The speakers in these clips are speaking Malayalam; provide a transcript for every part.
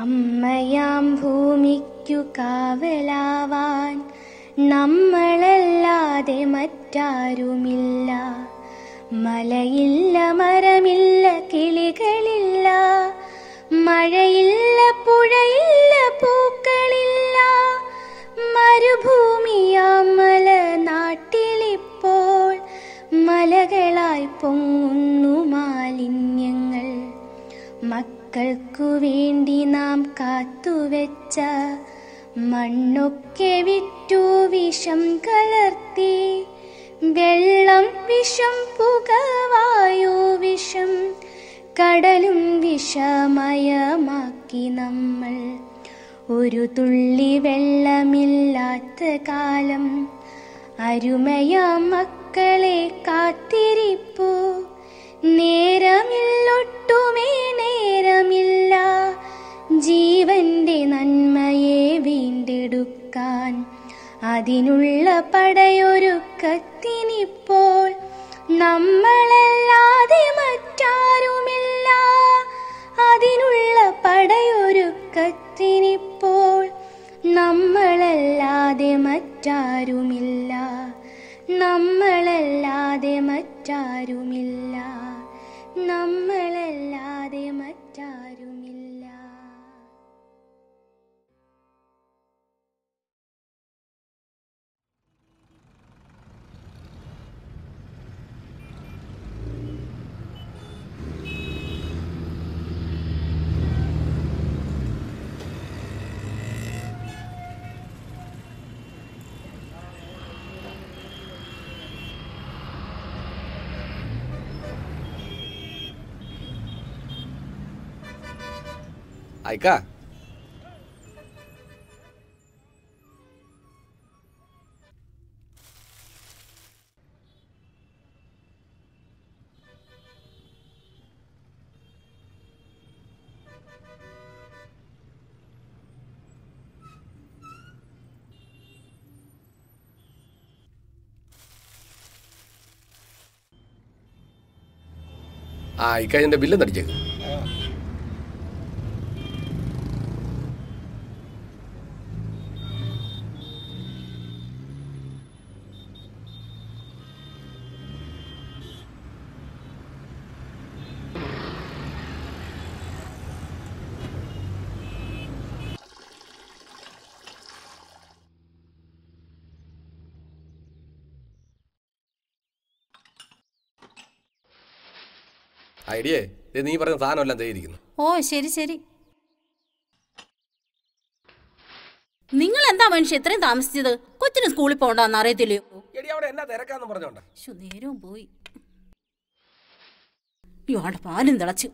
അമ്മയാം ഭൂമിക്കു കാവലാവാൻ നമ്മളല്ലാതെ മറ്റാരുമില്ല. മലയില്ല മരമില്ല കിളികളില്ല. മഴയില്ല പുഴയില്ല പൂക്കളില്ല. മരുഭൂമിയാം മല നാട്ടിലിപ്പോൾ മലകളായി പൊങ്ങുന്നു. മക്കൾക്കു വേണ്ടി നാം കാത്തുവെച്ച മണ്ണൊക്കെ വിറ്റു വിഷം കലർത്തി. വെള്ളം വിഷം പുകവായു വിഷം. കടലും വിഷമയമാക്കി നമ്മൾ. ഒരു തുള്ളി വെള്ളമില്ലാത്ത കാലം. അരുമയ മക്കളെ കാത്തിരിപ്പൂ. നേരമില്ലൊട്ടുമേ നേരമില്ല. ജീവന്റെ നന്മയെ വീണ്ടെടുക്കാൻ അതിനുള്ള പടയൊരുക്കത്തിനിപ്പോൾ നമ്മളല്ലാതെ മറ്റാരുമില്ല. അതിനുള്ള പടയൊരുക്കത്തിനിപ്പോൾ നമ്മളല്ലാതെ മറ്റാരുമില്ല. നമ്മളല്ലാതെ മറ്റാരുമില്ല. നമ്മളല്ലാതെ അയക്കാ ആ ഇക്കാ എന്റെ ബില്ലെന്ന് നടിച്ചേക്ക് ഐഡിയേ നീ പറഞ്ഞ സാധനം എല്ലാം തേയിരിക്കുന്നു ഓ ശരി ശരി. നിങ്ങൾ എന്താ മനുഷ്യ ഇത്രയും താമസിച്ചത്? കൊച്ചിന് സ്കൂളിൽ പോകണ്ടെന്ന് അറിയത്തില്ലയോ? നേരവും പോയി. ഇയാളുടെ പാലും തിളച്ചു.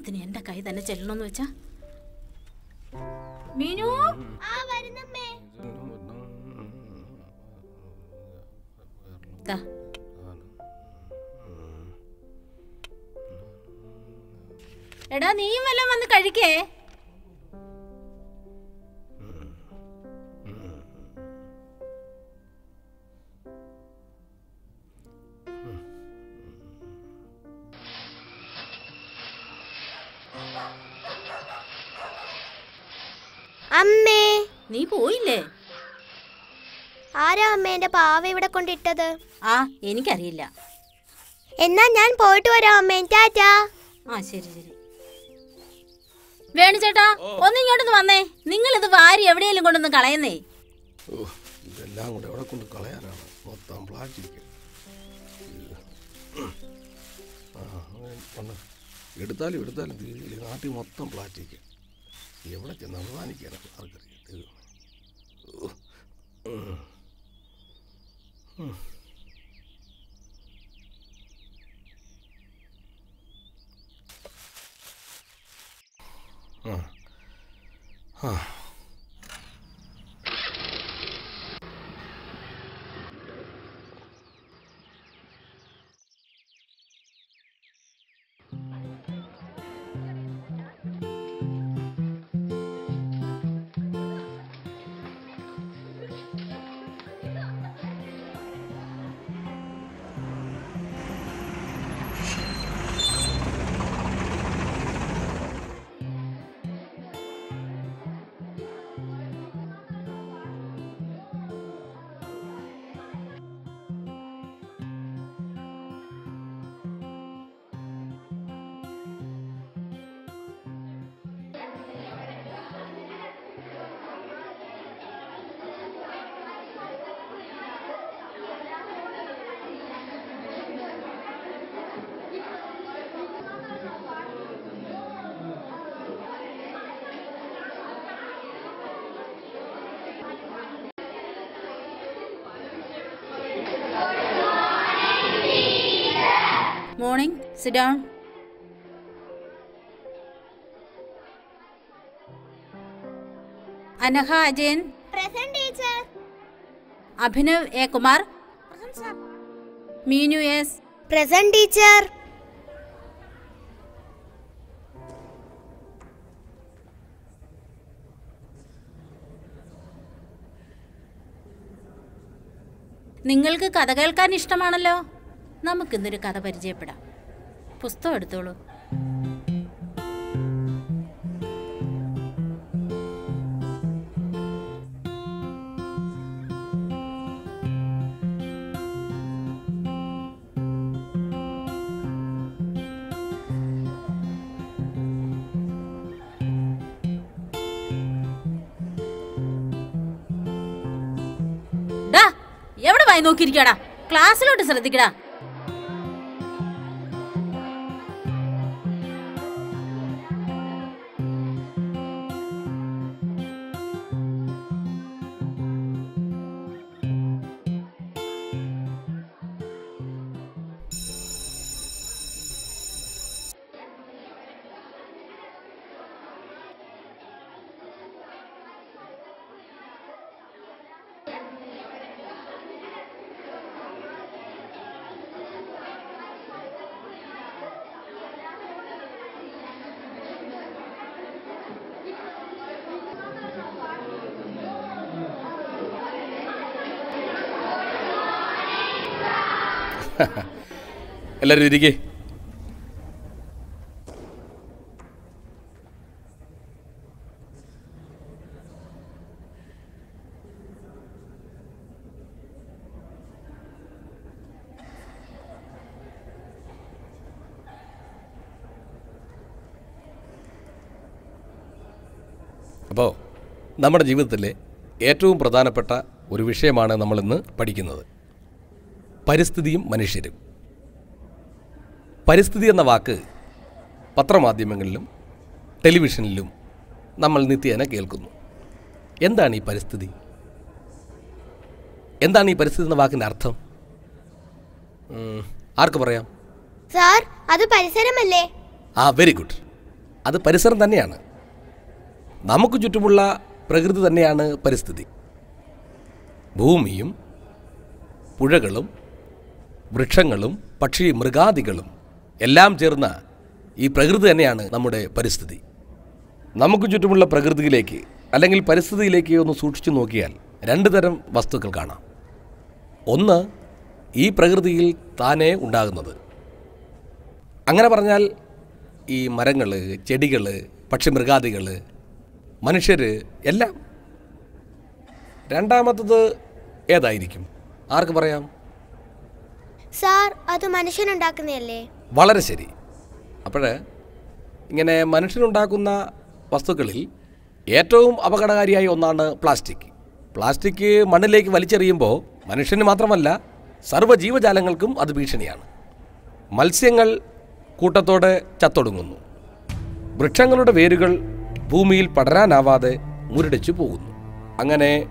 എല്ലാത്തിനും എന്റെ കൈ തന്നെ ചെല്ലണമെന്ന് വെച്ചാ? മീനു. എടാ നീയും വല്ലതും വന്ന് കഴിക്കേ. പാവ ഇവിടെ കൊണ്ടിട്ടത്? ആ എനിക്കറിയില്ല. എന്നാ ഞാൻ പോയിട്ട് വരാം അമ്മേ. ടാറ്റാ. ആ ശരി ശരി. വേണു ചേട്ടാ ഒന്ന് ഇങ്ങോട്ടൊന്ന് വന്നേ. നിങ്ങൾ ഇത് വാരി എവിടെയെങ്കിലും കൊണ്ടൊന്ന് കളയുന്നേ. ഓ ഇതെല്ലാം കൂടെ എവിടെ കൊണ്ട് കളയാനാണ്? മൊത്തം പ്ലാസ്റ്റിക് എടുത്താലും എടുത്താലും തീരില്ല നാട്ടിൽ മൊത്തം പ്ലാസ്റ്റിക് എവിടെ ചെന്ന് അവസാനിക്കാനാണ് ആർക്കറിയാം. ദൈവമേ. ഓ. ഉം. Morning sit down Anaha Ajayan. Present teacher Abhinav A Kumar. Meenu S. Present teacher നിങ്ങൾക്ക് കഥ കേൾക്കാൻ ഇഷ്ടമാണല്ലോ? നമുക്കിന്നൊരു കഥ പരിചയപ്പെടാം. പുസ്തകം എടുത്തോളൂ. എവിടെ വായി നോക്കിയിരിക്കടാ? ക്ലാസ്സിലോട്ട് ശ്രദ്ധിക്കടാ. എല്ലാവരും ഇരിക്കേ. അപ്പോൾ നമ്മുടെ ജീവിതത്തിലെ ഏറ്റവും പ്രധാനപ്പെട്ട ഒരു വിഷയമാണ് നമ്മളിന്ന് പഠിക്കുന്നത്. പരിസ്ഥിതിയും മനുഷ്യരും. പരിസ്ഥിതി എന്ന വാക്ക് പത്രമാധ്യമങ്ങളിലും ടെലിവിഷനിലും നമ്മൾ നിത്യേന കേൾക്കുന്നു. എന്താണ് ഈ പരിസ്ഥിതി? എന്താണ് ഈ പരിസ്ഥിതി എന്ന വാക്കിന്റെ അർത്ഥം? ആർക്ക് പറയാം? സാർ അത് പരിസരമല്ലേ? ആ വെരി ഗുഡ്. അത് പരിസരം തന്നെയാണ്. നമുക്ക് ചുറ്റുമുള്ള പ്രകൃതി തന്നെയാണ് പരിസ്ഥിതി. ഭൂമിയും പുഴകളും വൃക്ഷങ്ങളും പക്ഷി മൃഗാദികളും എല്ലാം ചേർന്ന ഈ പ്രകൃതി തന്നെയാണ് നമ്മുടെ പരിസ്ഥിതി. നമുക്ക് ചുറ്റുമുള്ള പ്രകൃതിയിലേക്ക് അല്ലെങ്കിൽ പരിസ്ഥിതിയിലേക്ക് ഒന്ന് സൂക്ഷിച്ചു നോക്കിയാൽ രണ്ട് തരം വസ്തുക്കൾ കാണാം. ഒന്ന് ഈ പ്രകൃതിയിൽ താനേ ഉണ്ടാകുന്നത്. അങ്ങനെ പറഞ്ഞാൽ ഈ മരങ്ങൾ ചെടികൾ പക്ഷിമൃഗാദികൾ മനുഷ്യർ എല്ലാം. രണ്ടാമത്തത് ഏതായിരിക്കും? ആർക്ക് പറയാം? സാർ അത് മനുഷ്യനുണ്ടാക്കുന്നതല്ലേ? വളരെ ശരി. അപ്പോൾ ഇങ്ങനെ മനുഷ്യനുണ്ടാക്കുന്ന വസ്തുക്കളിൽ ഏറ്റവും അപകടകാരിയായ ഒന്നാണ് പ്ലാസ്റ്റിക്. പ്ലാസ്റ്റിക് മണ്ണിലേക്ക് വലിച്ചെറിയുമ്പോൾ മനുഷ്യന് മാത്രമല്ല സർവ ജീവജാലങ്ങൾക്കും അത് ഭീഷണിയാണ്. മത്സ്യങ്ങൾ കൂട്ടത്തോടെ ചത്തൊടുങ്ങുന്നു. വൃക്ഷങ്ങളുടെ വേരുകൾ ഭൂമിയിൽ പടരാനാവാതെ മുരടിച്ചു പോകുന്നു. അങ്ങനെ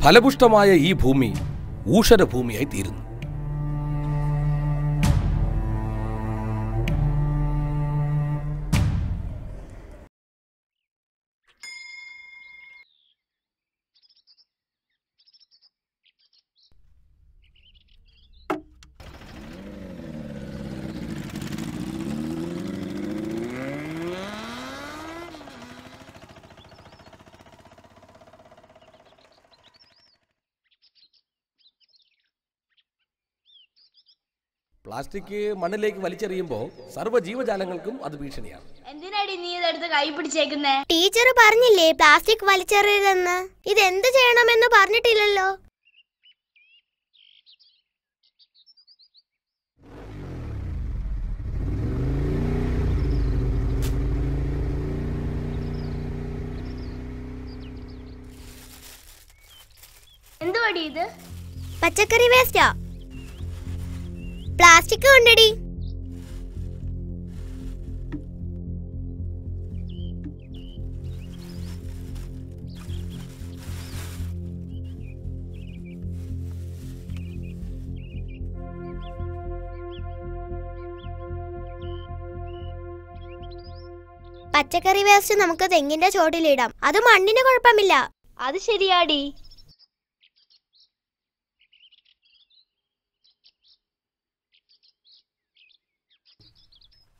ഫലപുഷ്ടമായ ഈ ഭൂമി ഊഷര ഭൂമിയായി തീരുന്നു. പ്ലാസ്റ്റിക് മണ്ണിലേക്ക് വലിച്ചെറിയുമ്പോൾ സർവ ജീവജാലങ്ങൾക്കും അത് ഭീഷണിയാണ്. എന്തിനാടി നീ ഇതെടുത്ത് കൈ പിടിച്ചേക്കുന്നേ? ടീച്ചർ പറഞ്ഞില്ലേ പ്ലാസ്റ്റിക് വലിച്ചെറിയരുതെന്ന്? ഇത് എന്ത് ചെയ്യണമെന്ന് പറഞ്ഞിട്ടില്ലല്ലോ. എന്തുവാടി ഇത്? പച്ചക്കറി വേസ്റ്റാ പ്ലാസ്റ്റിക് കൊണ്ടടി. പച്ചക്കറി വേസ്റ്റ് നമുക്ക് തെങ്ങിന്റെ ചോട്ടിലിടാം. അത് മണ്ണിന് കുഴപ്പമില്ല. അത് ശരിയാടി.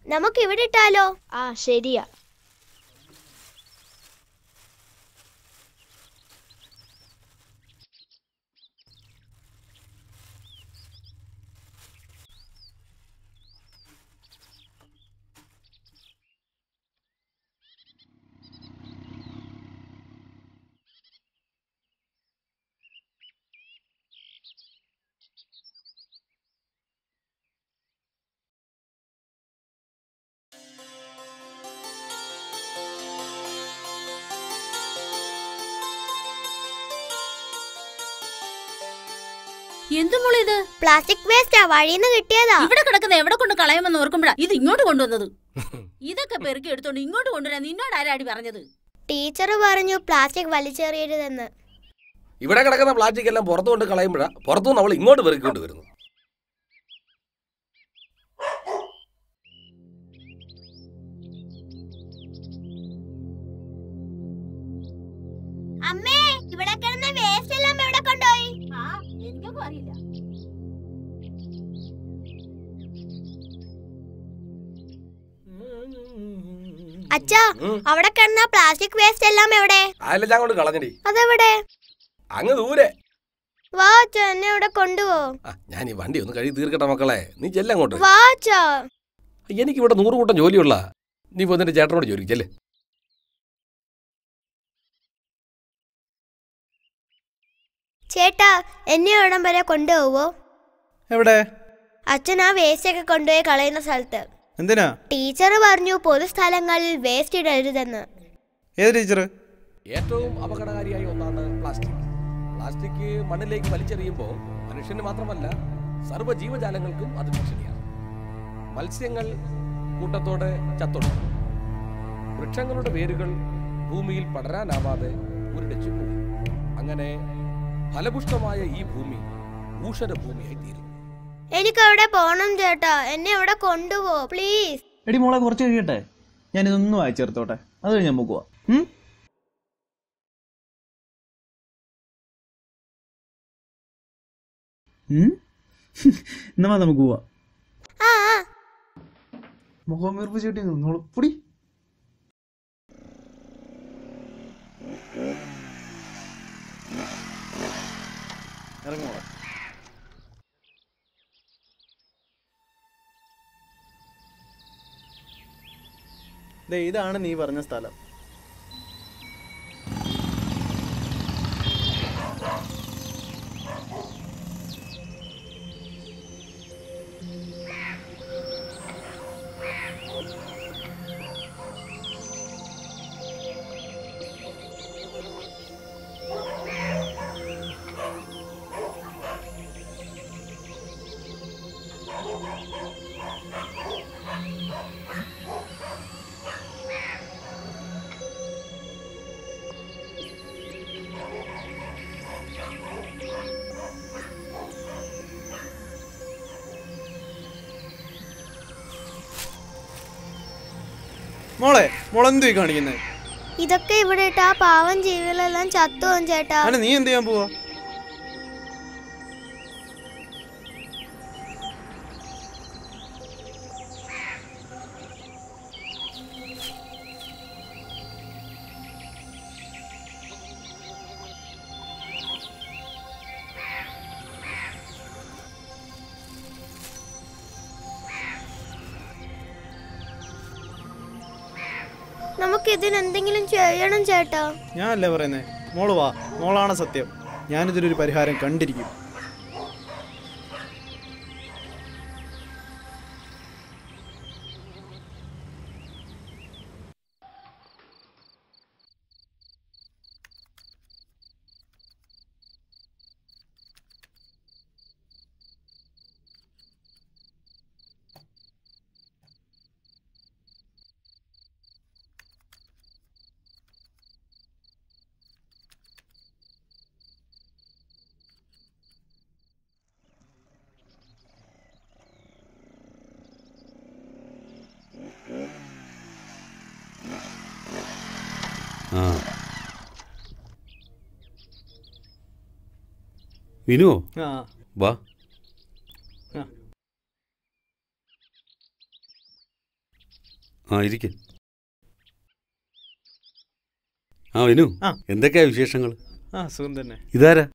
നമുക്ക് ഇവിടെ ഇട്ടാലോ? ആ ശരിയാ. എന്തു മോളെ ഇത്? പ്ലാസ്റ്റിക് വേസ്റ്റാ വഴിന്ന് കിട്ടിയതാ. ഇവിടെ കിടക്കുന്ന എവിടെ കൊണ്ട് കളയുമെന്ന് ഓർക്കുമ്പോഴാ ഇത് ഇങ്ങോട്ട് കൊണ്ടുവന്നത്. ഇതൊക്കെ പെറുക്കി എടുത്തോണ്ട് ഇങ്ങോട്ട് കൊണ്ടുവരാൻ നിന്നോട് ആരാടി പറഞ്ഞത്? ടീച്ചർ പറഞ്ഞു പ്ലാസ്റ്റിക് വലിച്ചെറിയരുതെന്ന്. ഇവിടെ കിടക്കുന്ന പ്ലാസ്റ്റിക് എല്ലാം പുറത്തു കൊണ്ട് കളയുമ്പോഴാ പുറത്തുനിന്ന് അവൾ ഇങ്ങോട്ട് പെറുക്കി വരുന്നു എനിക്കൊന്നും അറിയില്ല. അച്ഛാ അവിടെ കിടന്ന പ്ലാസ്റ്റിക് വേസ്റ്റ് എല്ലാം എവിടെ? കൊണ്ട് കളഞ്ഞടി. അതെവിടെ? അങ്ങ് ദൂരെ. വാ അച്ഛാ എന്നെ ഇവിടെ കൊണ്ടുപോ. ആ, ഞാൻ ഈ വണ്ടി ഒന്ന് കഴുകി തീർക്കട്ടെ മക്കളെ. നീ ചെല്ലങ്ങോട്ട്. വാ അച്ഛാ. എനിക്ക് ഇവിടെ നൂറ് കൂട്ടം ജോലിയുള്ള നീ പോ നിന്റെ ചേട്ടനോട് ചോദിക്കും ചേട്ടാ എന്നെ ഓണം വരെ കൊണ്ടുപോവോ? എവിടെ? അച്ഛൻ ആ വേസ്റ്റ് ഒക്കെ കൊണ്ടുപോയി കളയുന്ന സ്ഥലത്ത്. എന്തിനാ? ടീച്ചർ പറഞ്ഞു പൊതു സ്ഥലങ്ങളിൽ വേസ്റ്റ് ഇടരുതെന്ന്. ഏത് ടീച്ചർ ഏറ്റവും അപകടകാരിയായ ഒന്നാണ് പ്ലാസ്റ്റിക്. പ്ലാസ്റ്റിക് മണ്ണിലേക്ക് വലിച്ചെറിയുമ്പോൾ മനുഷ്യന് മാത്രമല്ല സർവ ജീവജാലങ്ങൾക്കും അത് ഭീഷണിയാണ്. മത്സ്യങ്ങൾ കൂട്ടത്തോടെ ചത്തൊടുക്കും. വൃക്ഷങ്ങളുടെ വേരുകൾ ഭൂമിയിൽ പടരാനാവാതെ ഉരുടിച്ചു പോകും. അങ്ങനെ ഫലപുഷ്ടമായ ഈ ഭൂമി ഊഷര ഭൂമിയായി തീരും എനിക്ക് അവിടെ പോണം ചേട്ടാ. എന്നെ അവിടെ കൊണ്ടുപോ പ്ലീസ്. എടി മോളെ കുറച്ച് കഴിയട്ടെ. ഞാൻ ഇതൊന്നും അയച്ചെടുത്തോട്ടെ അത് കഴിഞ്ഞ് നമുക്ക് പോവാം? എന്നാ നമുക്ക് പോവാം. മുഖം വീർപ്പ് ചേട്ടി നിന്നോളൂ. പൊടി. ഇറങ്ങോളെ ദേ ഇതാണ് നീ പറഞ്ഞ സ്ഥലം. മോളെ മോളെന്തു കാണിക്കുന്നത് ഇതൊക്കെ ഇവിടെ ഇട്ടാ ആ പാവം ജീവികളെല്ലാം ചത്തുപോകും ചേട്ടാ. നീ എന്ത് ചെയ്യാൻ പോവാ? നമുക്ക് ഇതിന് എന്തെങ്കിലും ചെയ്യണം ചേട്ടാ. ഞാനല്ലേ പറയുന്നേ? മോൾ വാ. മോളാണ് സത്യം. ഞാനിതിനൊരു പരിഹാരം കണ്ടിരിക്കും. വിനുവോ? ആ. വാ. ആ. ഇരിക്ക. ആ വിനു. എന്തൊക്കെയാ വിശേഷങ്ങൾ ആ സുഖം തന്നെ. ഇതാരാ?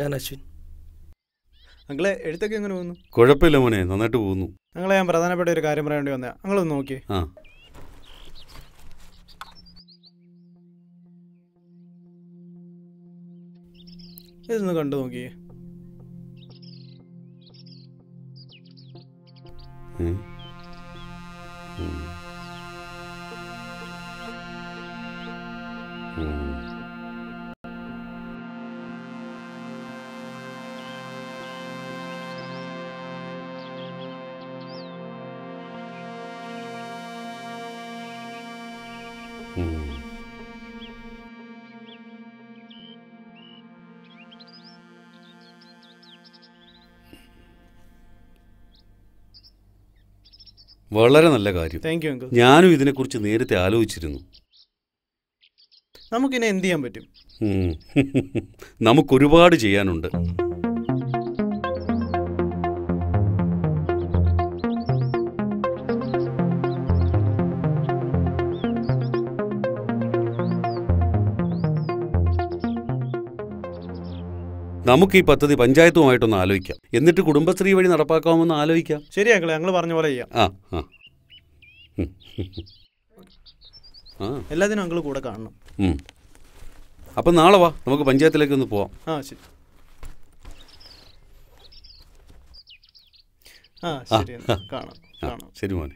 ഞാൻ അശ്വിൻ. അങ്ങളെ എഴുത്തൊക്കെ എങ്ങനെ പോകുന്നു? കുഴപ്പമില്ല മോനെ നന്നായിട്ട് പോകുന്നു. ഞങ്ങളെ ഞാൻ പ്രധാനപ്പെട്ട ഒരു കാര്യം പറയാൻ വേണ്ടി വന്നേ ഞങ്ങളൊന്ന് നോക്കിയേ. ആ. ഇതൊന്ന് കണ്ടു നോക്കിയേ ഏ? വളരെ നല്ല കാര്യം. താങ്ക് യു അങ്കിൾ ഞാനും ഇതിനെക്കുറിച്ച് നേരത്തെ ആലോചിച്ചിരുന്നു. നമുക്കിനെ എന്ത് ചെയ്യാൻ പറ്റും. നമുക്കൊരുപാട് ചെയ്യാനുണ്ട്. നമുക്ക് ഈ പദ്ധതി പഞ്ചായത്തുമായിട്ടൊന്ന് ആലോചിക്കാം. എന്നിട്ട് കുടുംബശ്രീ വഴി നടപ്പാക്കാമെന്ന് ആലോചിക്കാം. ശരിയാക്കളെ അങ്കിളെ ഞങ്ങൾ പറഞ്ഞ പോലെ ചെയ്യാം. ആ ആ. ആ. എല്ലാത്തിനും അങ്കിൾ കൂടെ കാണണം. ഉം. അപ്പം നാളെ വാ നമുക്ക് പഞ്ചായത്തിലേക്ക് ഒന്ന് പോവാം. ആ ശരി. ആ ശരി എന്നാ. ആ. കാണാം ആ കാണാം. ശരി മോനെ.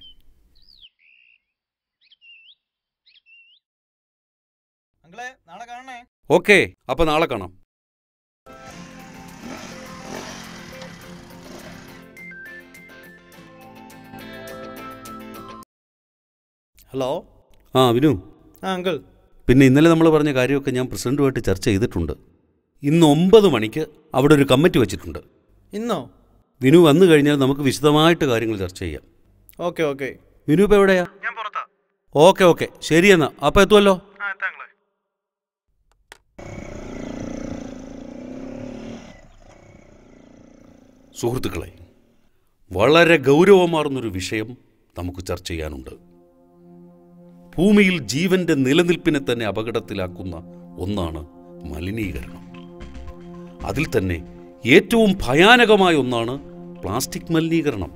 അങ്കിളെ നാളെ കാണണേ? ഓക്കെ അപ്പം നാളെ കാണാം. ഹലോ? ആ വിനു. ആ അങ്കിൾ. പിന്നെ ഇന്നലെ നമ്മൾ പറഞ്ഞ കാര്യമൊക്കെ ഞാൻ പ്രസിഡന്റുമായിട്ട് ചർച്ച ചെയ്തിട്ടുണ്ട്. ഇന്ന് ഒമ്പത് മണിക്ക് അവിടെ ഒരു കമ്മിറ്റി വെച്ചിട്ടുണ്ട്. ഇന്നോ? വിനു വന്നു കഴിഞ്ഞാൽ നമുക്ക് വിശദമായിട്ട് കാര്യങ്ങൾ ചർച്ച ചെയ്യാം. Okay okay. വിനു ഇപ്പം എവിടെയാ? ഞാൻ പുറത്താ. Okay okay. ശരി എന്നാ. അപ്പം എത്തുമല്ലോ സുഹൃത്തുക്കളെ വളരെ ഗൗരവമാർന്നൊരു വിഷയം നമുക്ക് ചർച്ച ചെയ്യാനുണ്ട്. ഭൂമിയിൽ ജീവന്റെ നിലനിൽപ്പിനെ തന്നെ അപകടത്തിലാക്കുന്ന ഒന്നാണ് മലിനീകരണം. അതിൽ തന്നെ ഏറ്റവും ഭയാനകമായ ഒന്നാണ് പ്ലാസ്റ്റിക് മലിനീകരണം.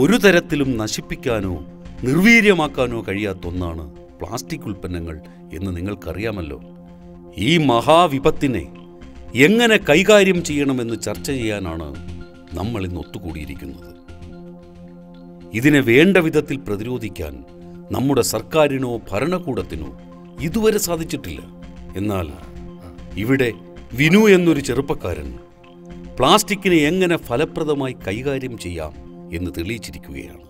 ഒരു തരത്തിലും നശിപ്പിക്കാനോ നിർവീര്യമാക്കാനോ കഴിയാത്ത ഒന്നാണ് പ്ലാസ്റ്റിക് ഉൽപ്പന്നങ്ങൾ എന്ന് നിങ്ങൾക്കറിയാമല്ലോ. ഈ മഹാവിപത്തിനെ എങ്ങനെ കൈകാര്യം ചെയ്യണമെന്ന് ചർച്ച ചെയ്യാനാണ് നമ്മൾ ഇന്ന് ഒത്തുകൂടിയിരിക്കുന്നത്. ഇതിനെ വേണ്ട വിധത്തിൽ പ്രതിരോധിക്കാൻ നമ്മുടെ സർക്കാരിനോ ഭരണകൂടത്തിനോ ഇതുവരെ സാധിച്ചിട്ടില്ല. എന്നാൽ ഇവിടെ വിനു എന്നൊരു ചെറുപ്പക്കാരൻ പ്ലാസ്റ്റിക്കിനെ എങ്ങനെ ഫലപ്രദമായി കൈകാര്യം ചെയ്യാം എന്ന് തെളിയിച്ചിരിക്കുകയാണ്.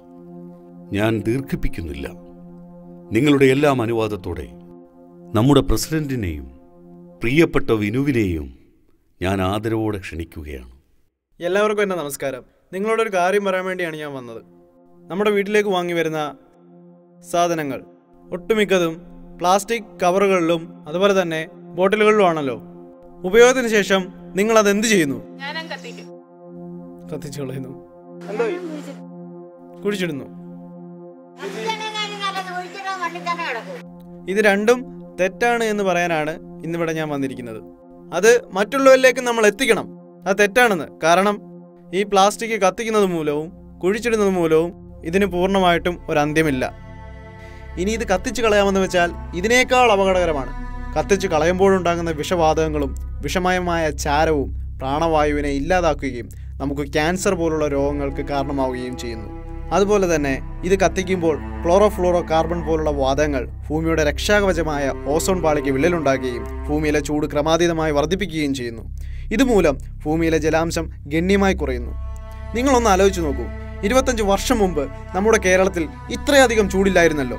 ഞാൻ ദീർഘിപ്പിക്കുന്നില്ല. നിങ്ങളുടെ എല്ലാം അനുവാദത്തോടെ നമ്മുടെ പ്രസിഡന്റിനെയും പ്രിയപ്പെട്ട വിനുവിനെയും ഞാൻ ആദരവോടെ ക്ഷണിക്കുകയാണ്. എല്ലാവർക്കും എന്റെ നമസ്കാരം. നിങ്ങളോടൊരു കാര്യം പറയാൻ വേണ്ടിയാണ് ഞാൻ വന്നത്. നമ്മുടെ വീട്ടിലേക്ക് വാങ്ങി വരുന്ന സാധനങ്ങൾ. ഒട്ടുമിക്കതും പ്ലാസ്റ്റിക് കവറുകളിലും അതുപോലെ തന്നെ ബോട്ടിലുകളിലുമാണല്ലോ. ഉപയോഗത്തിന് ശേഷം നിങ്ങൾ അത് എന്ത് ചെയ്യുന്നു? കത്തിച്ചു കളയുന്നു. കുഴിച്ചിടുന്നു. ഇത് രണ്ടും തെറ്റാണ് എന്ന് പറയാനാണ് ഇന്നിവിടെ ഞാൻ വന്നിരിക്കുന്നത്. അത് മറ്റുള്ളവരിലേക്ക് നമ്മൾ എത്തിക്കണം. അത് തെറ്റാണെന്ന്. കാരണം ഈ പ്ലാസ്റ്റിക് കത്തിക്കുന്നത് മൂലവും കുഴിച്ചിടുന്നത് മൂലവും ഇതിന് പൂർണമായിട്ടും ഒരു അന്ത്യമില്ല. ഇനി ഇത് കത്തിച്ചു കളയാമെന്ന് വെച്ചാൽ ഇതിനേക്കാൾ അപകടകരമാണ്. കത്തിച്ച് കളയുമ്പോഴുണ്ടാകുന്ന വിഷവാതകങ്ങളും വിഷമയമായ ചാരവും പ്രാണവായുവിനെ ഇല്ലാതാക്കുകയും നമുക്ക് ക്യാൻസർ പോലുള്ള രോഗങ്ങൾക്ക് കാരണമാവുകയും ചെയ്യുന്നു. അതുപോലെ തന്നെ ഇത് കത്തിക്കുമ്പോൾ ക്ലോറോഫ്ലോറോ കാർബൺ പോലുള്ള വാതകങ്ങൾ ഭൂമിയുടെ രക്ഷാകവചമായ ഓസോൺ പാളിക്ക് വിള്ളലുണ്ടാക്കുകയും ഭൂമിയിലെ ചൂട് ക്രമാതീതമായി വർദ്ധിപ്പിക്കുകയും ചെയ്യുന്നു. ഇതുമൂലം ഭൂമിയിലെ ജലാംശം ഗണ്യമായി കുറയുന്നു. നിങ്ങളൊന്ന് ആലോചിച്ച് നോക്കൂ. ഇരുപത്തഞ്ച് വർഷം മുമ്പ് നമ്മുടെ കേരളത്തിൽ ഇത്രയധികം ചൂടില്ലായിരുന്നല്ലോ.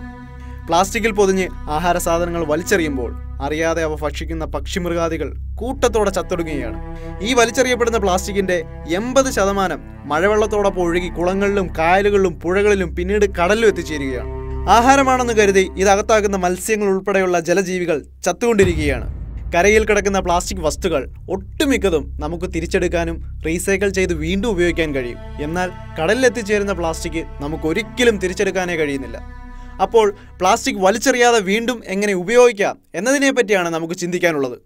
പ്ലാസ്റ്റിക്കിൽ പൊതിഞ്ഞ് ആഹാര സാധനങ്ങൾ വലിച്ചെറിയുമ്പോൾ അറിയാതെ അവ ഭക്ഷിക്കുന്ന പക്ഷിമൃഗാദികൾ കൂട്ടത്തോടെ ചത്തൊടുങ്ങുകയാണ്. ഈ വലിച്ചെറിയപ്പെടുന്ന പ്ലാസ്റ്റിക്കിന്റെ എൺപത് ശതമാനം മഴവെള്ളത്തോടൊപ്പം ഒഴുകി കുളങ്ങളിലും കായലുകളിലും പുഴകളിലും പിന്നീട് കടലിലും എത്തിച്ചേരുകയാണ്. ആഹാരമാണെന്ന് കരുതി ഇതകത്താക്കുന്ന മത്സ്യങ്ങൾ ഉൾപ്പെടെയുള്ള ജലജീവികൾ ചത്തുകൊണ്ടിരിക്കുകയാണ്. കരയിൽ കിടക്കുന്ന പ്ലാസ്റ്റിക് വസ്തുക്കൾ ഒട്ടുമിക്കതും നമുക്ക് തിരിച്ചെടുക്കാനും റീസൈക്കിൾ ചെയ്ത് വീണ്ടും ഉപയോഗിക്കാൻ കഴിയും. എന്നാൽ കടലിലെത്തിച്ചേരുന്ന പ്ലാസ്റ്റിക് നമുക്ക് ഒരിക്കലും തിരിച്ചെടുക്കാനേ കഴിയുന്നില്ല. അപ്പോൾ പ്ലാസ്റ്റിക് വലിച്ചെറിയാതെ വീണ്ടും എങ്ങനെ ഉപയോഗിക്കാം എന്നതിനെ പറ്റിയാണ് നമുക്ക് ചിന്തിക്കാനുള്ളത്.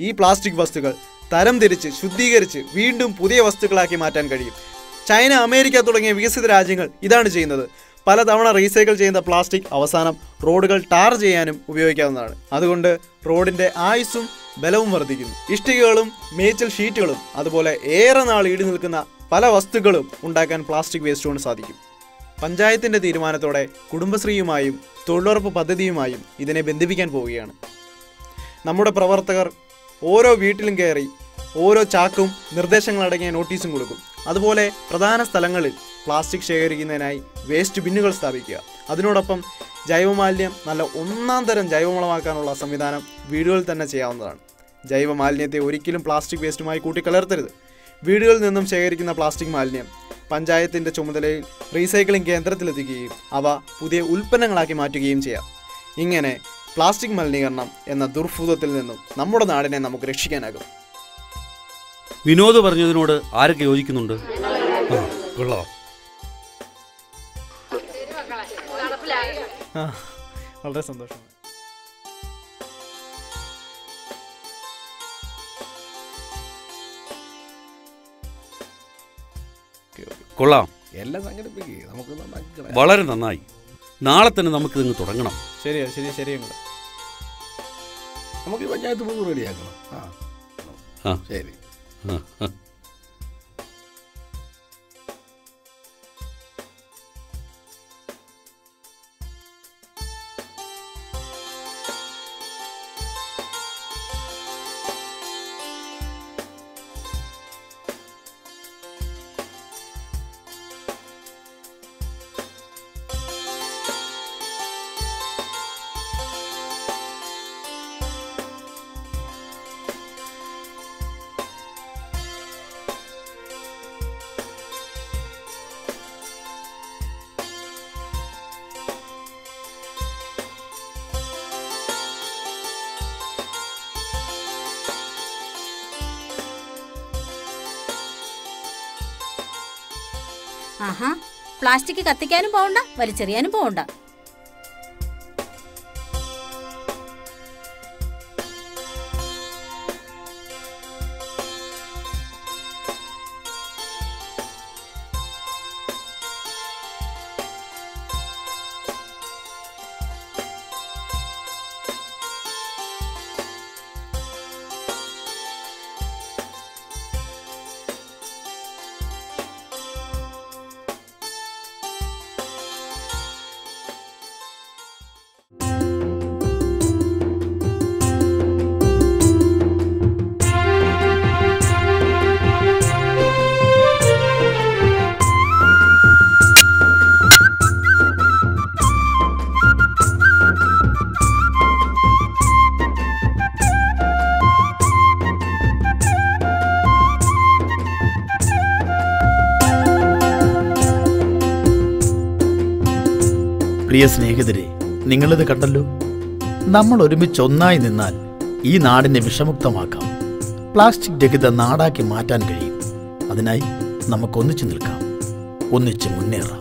ഈ പ്ലാസ്റ്റിക് വസ്തുക്കൾ തരം തിരിച്ച് ശുദ്ധീകരിച്ച് വീണ്ടും പുതിയ വസ്തുക്കളാക്കി മാറ്റാൻ കഴിയും. ചൈന അമേരിക്ക തുടങ്ങിയ വികസിത രാജ്യങ്ങൾ ഇതാണ് ചെയ്യുന്നത്. പലതവണ റീസൈക്കിൾ ചെയ്യുന്ന പ്ലാസ്റ്റിക് അവസാനം റോഡുകൾ ടാർ ചെയ്യാനും ഉപയോഗിക്കാവുന്നതാണ്. അതുകൊണ്ട് റോഡിന്റെ ആയുസ്സും ബലവും വർദ്ധിക്കുന്നു. ഇഷ്ടികകളും മേച്ചൽ ഷീറ്റുകളും അതുപോലെ ഏറെ നാൾ ഈടി നിൽക്കുന്ന പല വസ്തുക്കളും ഉണ്ടാക്കാൻ പ്ലാസ്റ്റിക് വേസ്റ്റ് കൊണ്ട് സാധിക്കും. പഞ്ചായത്തിന്റെ തീരുമാനത്തോടെ കുടുംബശ്രീയുമായും തൊഴിലുറപ്പ് പദ്ധതിയുമായും ഇതിനെ ബന്ധിപ്പിക്കാൻ പോവുകയാണ്. നമ്മുടെ പ്രവർത്തകർ ഓരോ വീട്ടിലും കയറി ഓരോ ചാക്കും നിർദ്ദേശങ്ങളടങ്ങിയ നോട്ടീസും കൊടുക്കും. അതുപോലെ പ്രധാന സ്ഥലങ്ങളിൽ പ്ലാസ്റ്റിക് ശേഖരിക്കുന്നതിനായി വേസ്റ്റ് ബിന്നുകൾ സ്ഥാപിക്കുക. അതിനോടൊപ്പം ജൈവമാലിന്യം നല്ല ഒന്നാം തരം ജൈവവളമാക്കാനുള്ള സംവിധാനം വീടുകളിൽ തന്നെ ചെയ്യാവുന്നതാണ്. ജൈവമാലിന്യത്തെ ഒരിക്കലും പ്ലാസ്റ്റിക് വേസ്റ്റുമായി കൂട്ടിക്കലർത്തരുത്. വീടുകളിൽ നിന്നും ശേഖരിക്കുന്ന പ്ലാസ്റ്റിക് മാലിന്യം പഞ്ചായത്തിന്റെ ചുമതലയിൽ റീസൈക്ലിംഗ് കേന്ദ്രത്തിലെത്തിക്കുകയും അവ പുതിയ ഉൽപ്പന്നങ്ങളാക്കി മാറ്റുകയും ചെയ്യാം. ഇങ്ങനെ പ്ലാസ്റ്റിക് മലിനീകരണം എന്ന ദുർഭൂതത്തിൽ നിന്നും നമ്മുടെ നാടിനെ നമുക്ക് രക്ഷിക്കാനാകും. വിനോദ് പറഞ്ഞതിനോട് ആരൊക്കെ യോജിക്കുന്നുണ്ട്? വളരെ സന്തോഷം കൊള്ളാം. എല്ലാം സംഘടിപ്പിക്കുക നമുക്ക് നന്നാക്കി. വളരെ നന്നായി. നാളെ തന്നെ നമുക്ക് നമുക്കിതങ്ങ് തുടങ്ങണം. ശരിയാ ശരി ശരി നമുക്ക് പഞ്ചായത്ത് റെഡിയാക്കണം. ആ. ആ. ശരി. ആ, പ്ലാസ്റ്റിക് കത്തിക്കാനും പോകണ്ട വലിച്ചെറിയാനും പോകണ്ട നിങ്ങളിത് കണ്ടല്ലോ? നമ്മൾ ഒരുമിച്ച് ഒന്നായി നിന്നാൽ ഈ നാടിനെ വിഷമുക്തമാക്കാം. പ്ലാസ്റ്റിക് രഹിത നാടാക്കി മാറ്റാൻ കഴിയും. അതിനായി നമുക്കൊന്നിച്ചു നിൽക്കാം. ഒന്നിച്ച് മുന്നേറാം.